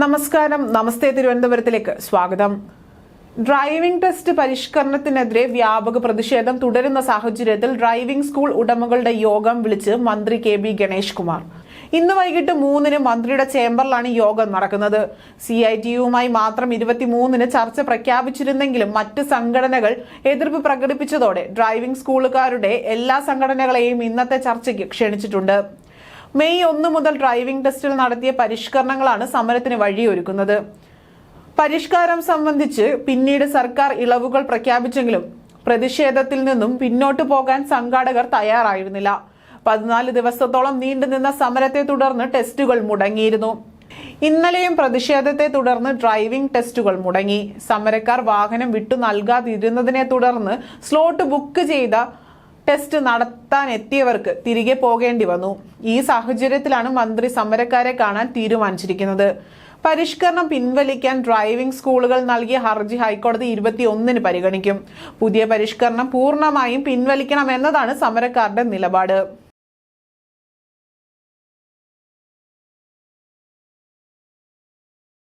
നമസ്കാരം. നമസ്തേ തിരുവനന്തപുരത്തിലേക്ക് സ്വാഗതം. Driving test പരിഷ്കരണത്തിനെതിരെ വ്യാപക പ്രതിഷേധം തുടരുന്ന സാഹചര്യത്തിൽ ഡ്രൈവിംഗ് സ്കൂൾ ഉടമകളുടെ യോഗം വിളിച്ച് മന്ത്രി കെ ബി ഗണേഷ് കുമാർ. ഇന്ന് വൈകിട്ട് മൂന്നിന് മന്ത്രിയുടെ ചേംബറിലാണ് യോഗം നടക്കുന്നത്. സി ഐ ടി യുമായി മാത്രം ഇരുപത്തിമൂന്നിന് ചർച്ച പ്രഖ്യാപിച്ചിരുന്നെങ്കിലും മറ്റ് സംഘടനകൾ എതിർപ്പ് പ്രകടിപ്പിച്ചതോടെ ഡ്രൈവിംഗ് സ്കൂളുകാരുടെ എല്ലാ സംഘടനകളെയും ഇന്നത്തെ ചർച്ചയ്ക്ക് ക്ഷണിച്ചിട്ടുണ്ട്. മെയ് ഒന്ന് മുതൽ ഡ്രൈവിംഗ് ടെസ്റ്റിൽ നടത്തിയ പരിഷ്കരണങ്ങളാണ് സമരത്തിന് വഴിയൊരുക്കുന്നത്. പരിഷ്കാരം സംബന്ധിച്ച് പിന്നീട് സർക്കാർ ഇളവുകൾ പ്രഖ്യാപിച്ചെങ്കിലും പ്രതിഷേധത്തിൽ നിന്നും പിന്നോട്ടു പോകാൻ സംഘാടകർ തയ്യാറായിരുന്നില്ല. പതിനാല് ദിവസത്തോളം നീണ്ടുനിന്ന സമരത്തെ തുടർന്ന് ടെസ്റ്റുകൾ മുടങ്ങിയിരുന്നു. ഇന്നലെയും പ്രതിഷേധത്തെ തുടർന്ന് ഡ്രൈവിംഗ് ടെസ്റ്റുകൾ മുടങ്ങി. സമരക്കാർ വാഹനം വിട്ടു നൽകാതിരുന്നതിനെ തുടർന്ന് സ്ലോട്ട് ബുക്ക് ചെയ്ത ടെസ്റ്റ് നടത്താൻ എത്തിയവർക്ക് തിരികെ പോകേണ്ടി വന്നു. ഈ സാഹചര്യത്തിലാണ് മന്ത്രി സമരക്കാരെ കാണാൻ തീരുമാനിച്ചിരിക്കുന്നത്. പരിഷ്കരണം പിൻവലിക്കാൻ ഡ്രൈവിംഗ് സ്കൂളുകൾ നൽകിയ ഹർജി ഹൈക്കോടതി ഇരുപത്തിയൊന്നിന് പരിഗണിക്കും. പുതിയ പരിഷ്കരണം പൂർണമായും പിൻവലിക്കണമെന്നതാണ് സമരക്കാരുടെ നിലപാട്.